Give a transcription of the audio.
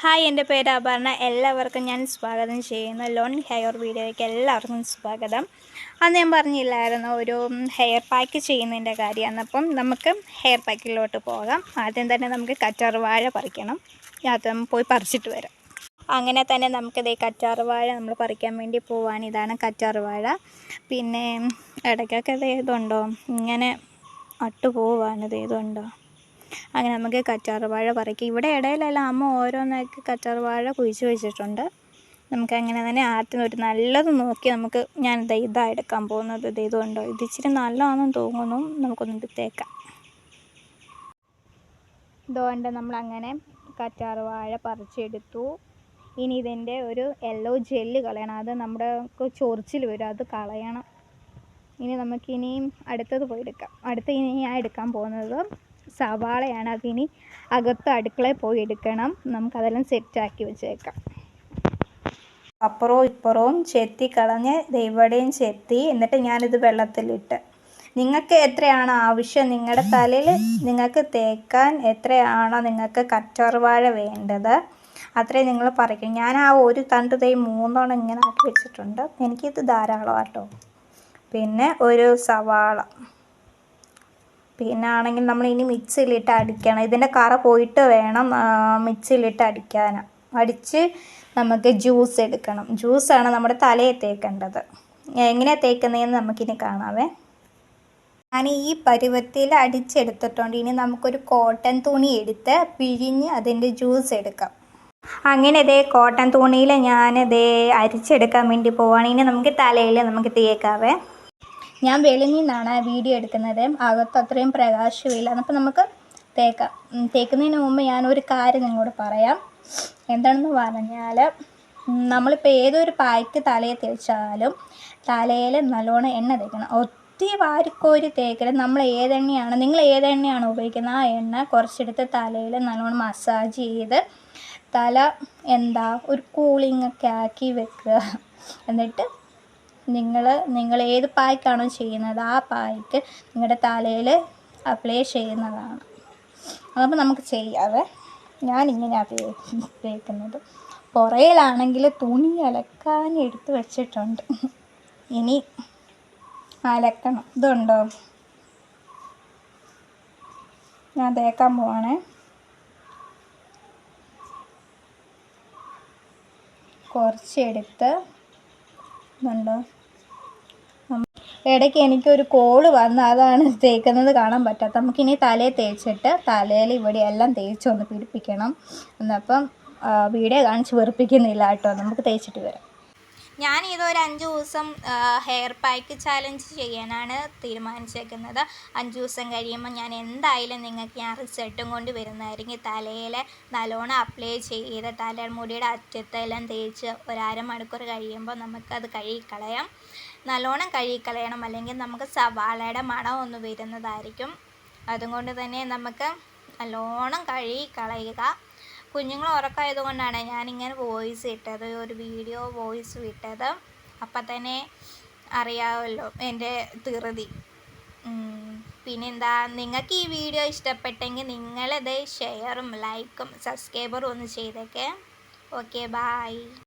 Hi എന്റെ പേര് അപർണ. എല്ലാവർക്കും ഞാൻ സ്വാഗതം ചെയ്യുന്നു. ലോൺ ഹെയർ വീഡിയോയ്ക്ക് എല്ലാവർക്കും സ്വാഗതം. അന്ന് ഞാൻ പറഞ്ഞില്ലായിരുന്നു ഒരു ഹെയർ പാക്ക് ചെയ്യുന്നതിന്റെ കാര്യമാണ്. അപ്പം നമുക്ക് ഹെയർ പാക്കിലോട്ട് പോകാം. ആദ്യം തന്നെ നമുക്ക് കറ്റാർവാഴ പറിക്കണം. അത് പോയി പറിച്ചിട്ട് വരാം. അങ്ങനെ തന്നെ നമുക്കിത് കറ്റാർവാഴ നമ്മൾ പറിക്കാൻ വേണ്ടി പോവാൻ ഇതാണ് കറ്റാർവാഴ പിന്നെ ഇടയ്ക്കൊക്കെ ഇത് ഇതുണ്ടോ? ഇങ്ങനെ അട്ടു പോവാണ് ഇത് ഇതുണ്ടോ? അങ്ങനെ നമുക്ക് കറ്റാർവാഴ പറിക്കാം. ഇവിടെ ഇടയിലെല്ലാം അമ്മ ഓരോന്നൊക്കെ കറ്റാർവാഴ കുഴിച്ച് വെച്ചിട്ടുണ്ട്. നമുക്ക് അങ്ങനെ തന്നെ ആദ്യം ഒരു നല്ലത് നോക്കി നമുക്ക് ഞാൻ ഇതാ ഇതാ എടുക്കാൻ പോകുന്നത്. ഇത് ഇതുകൊണ്ടോ ഇത് ഇച്ചിരി നല്ലതാണെന്ന് തോന്നുന്നു. നമുക്കൊന്ന് എടുത്തേക്കാം. ഇതുകൊണ്ട് നമ്മളങ്ങനെ കറ്റാർവാഴ പറിച്ചെടുത്തു. ഇനി ഇതിന്റെ ഒരു യെല്ലോ ജെല്ല് കളയണം. അത് നമ്മുടെ ചൊറിച്ചിൽ വരും. അത് കളയണം. ഇനി നമുക്കിനിയും അടുത്തത് പോയി എടുക്കാം. അടുത്ത ഇനി ഞാൻ എടുക്കാൻ പോകുന്നത് സവാളയാണ് അതിനി അകത്ത് അടുക്കളയിൽ പോയി എടുക്കണം. നമുക്കതെല്ലാം സെറ്റാക്കി വെച്ചേക്കാം. അപ്പുറവും ഇപ്പുറവും ചെത്തി കളഞ്ഞ് ഇവിടെയും ചെത്തി എന്നിട്ട് ഞാനിത് വെള്ളത്തിലിട്ട്. നിങ്ങൾക്ക് എത്രയാണ് ആവശ്യം? നിങ്ങളുടെ തലയിൽ നിങ്ങൾക്ക് തേക്കാൻ എത്രയാണോ നിങ്ങൾക്ക് കറ്റാർവാഴ വേണ്ടത് അത്രയും നിങ്ങൾ പറിക്കും. ഞാൻ ആ ഒരു തണ്ട് തൈ മൂന്നോണം ഇങ്ങനെ ആക്കി വെച്ചിട്ടുണ്ട്. എനിക്കിത് ധാരാളമാട്ടോ പിന്നെ ഒരു സവാള. പിന്നെ ആണെങ്കിൽ നമ്മൾ ഇനി മിക്സിയിലിട്ട് അടിക്കണം. ഇതിന്റെ കറ പോയിട്ട് വേണം മിക്സിയിലിട്ട് അടിക്കാൻ. അടിച്ച് നമുക്ക് ജ്യൂസ് എടുക്കണം. ജ്യൂസാണ് നമ്മുടെ തലയെ തേക്കേണ്ടത്. എങ്ങനെയാണ് തേക്കുന്നതെന്ന് നമുക്കിനി കാണാവേ. ഞാൻ ഈ പരുവത്തിൽ അടിച്ചെടുത്തിട്ടുണ്ട്. ഇനി നമുക്കൊരു കോട്ടൺ തുണി എടുത്ത് പിഴിഞ്ഞ് അതിന്റെ ജ്യൂസ് എടുക്കാം. അങ്ങനെ ഇതേ കോട്ടൺ തുണിയിൽ ഞാൻ അരിച്ചെടുക്കാൻ വേണ്ടി പോവാണ്. ഇനി നമുക്ക് തലയിൽ നമുക്ക് തേക്കാവേ. ഞാൻ വെളിയിൽ നിന്നാണ് വീഡിയോ എടുക്കുന്നത്. അകത്ത് അത്രയും പ്രകാശമില്ല. അപ്പോൾ നമുക്ക് തേക്കാം. തേക്കുന്നതിന് മുമ്പ് ഞാനൊരു കാര്യം നിങ്ങളോട് പറയാം. എന്താണെന്ന് പറഞ്ഞാൽ നമ്മളിപ്പോൾ ഏതൊരു പായ്ക്ക് തലയിൽ തേച്ചാലും തലയിൽ നല്ലോണം എണ്ണ തേക്കണം. ഒത്തിരി വാരിക്കോരി തേക്കരുത് നമ്മൾ ഏതെണ്ണയാണ് നിങ്ങൾ ഏതെണ്ണയാണ് ഉപയോഗിക്കുന്നത്? ആ എണ്ണ കുറച്ചെടുത്ത് തലയിൽ നല്ലോണം മസാജ് ചെയ്ത് തല എന്താ ഒരു കൂളിംഗ് ഒക്കെ ആക്കി വെക്കുക. എന്നിട്ട് നിങ്ങൾ നിങ്ങൾ ഏത് പായ്ക്കാണോ ചെയ്യുന്നത് ആ പായ്ക്ക് നിങ്ങളുടെ തലയിൽ അപ്ലൈ ചെയ്യുന്നതാണ്. അതപ്പോൾ നമുക്ക് ചെയ്യാവേ. ഞാനിങ്ങനെയാണ് ഉപയോഗിക്കുന്നത് പുറയിലാണെങ്കിൽ തുണി അലക്കാൻ എടുത്ത് വെച്ചിട്ടുണ്ട്. ഇനി അലക്കണം. ഇതുണ്ടോ? ഞാൻ തേക്കാൻ പോവാണേ. കുറച്ചെടുത്ത് ഇതുണ്ടോ? ഇടയ്ക്ക് എനിക്കൊരു കോൾ വന്ന് അതാണ് തേക്കുന്നത് കാണാൻ പറ്റാത്ത. നമുക്കിനി തലയിൽ തേച്ചിട്ട് തലയിൽ ഇവിടെ എല്ലാം തേച്ചൊന്ന് പിടിപ്പിക്കണം. എന്നപ്പം വീഡിയോ കാണിച്ച് വെറുപ്പിക്കുന്നില്ല കേട്ടോ. നമുക്ക് തേച്ചിട്ട് വരാം. ഞാൻ ഇതൊരു അഞ്ച് ദിവസം ഹെയർ പാക്ക് ചാലഞ്ച് ചെയ്യാനാണ് തീരുമാനിച്ചേക്കുന്നത്. അഞ്ച് ദിവസം കഴിയുമ്പോൾ ഞാൻ എന്തായാലും നിങ്ങൾക്ക് ഞാൻ റിസൾട്ടും കൊണ്ട് വരുന്നതായിരിക്കും. തലയിൽ നല്ലോണം അപ്ലൈ ചെയ്ത് തലമുടിയുടെ അറ്റത്തെല്ലാം തേച്ച് ഒരു കഴിയുമ്പോൾ നമുക്കത് കഴുകിക്കളയാം. നല്ലോണം കഴുകിക്കളയണം. അല്ലെങ്കിൽ നമുക്ക് സവാളയുടെ മണം ഒന്ന് വരുന്നതായിരിക്കും. അതുകൊണ്ട് തന്നെ നമുക്ക് നല്ലോണം കഴുകി കളയുക കുഞ്ഞുങ്ങൾ ഉറക്കമായതുകൊണ്ടാണ് ഞാനിങ്ങനെ വോയിസ് ഇട്ടത് ഒരു വീഡിയോ വോയിസ് വിട്ടത് അപ്പം തന്നെ അറിയാമല്ലോ എന്റെ ധൃതി. പിന്നെന്താ നിങ്ങൾക്ക് ഈ വീഡിയോ ഇഷ്ടപ്പെട്ടെങ്കിൽ നിങ്ങളത് ഷെയറും ലൈക്കും സബ്സ്ക്രൈബറും ഒന്ന് ചെയ്തേക്കെ. Okay bye